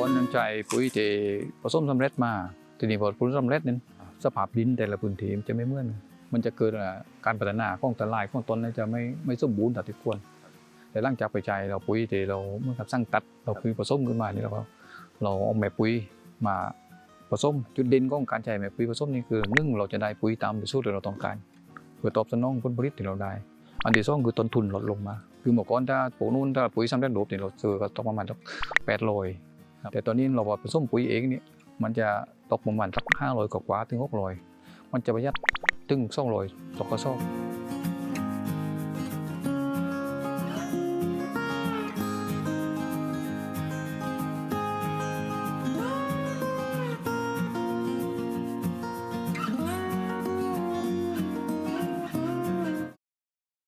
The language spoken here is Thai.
ก่อนนั้นใจปุ๋ยเจผสมสำเร็จมาทีนี้พอผลสำเร็จนั้นสภาพดินแต่ละพื้นที่มันจะไม่เหมือนมันจะเกิดการพัฒนาของตะลายของต้นนั้นจะไม่ไม่สมบูรณ์ตามที่ควร แต่หลังจากไปใจเราปุ๋ยเจเราเมื่อกับสร้างตัดเราคือผสมขึ้นมานี่เราเราเอาแม่ปุ๋ยมาผสมจุดเด่นของการใช้แม่ปุ๋ยผสมนี่คือหนึ่งเราจะได้ปุ๋ยตามสูตรที่เราต้องการเพื่อตอบสนองผลผลิตที่เราได้ อันที่สองคือต้นทุนลดลงมา คือเมื่อก่อนถ้าปลูกนู่นถ้าปุ๋ยสำเร็จรูปเนี่ยเราซื้อก็ตกประมาณสักแปดร้อย แต่ตอนนี้เราพอผสมปุ๋ยเองเนี่ยมันจะตกประมาณสักห้าร้อยกว่าถึงหกร้อยมันจะประหยัดถึงสองร้อยต่อกระสอบ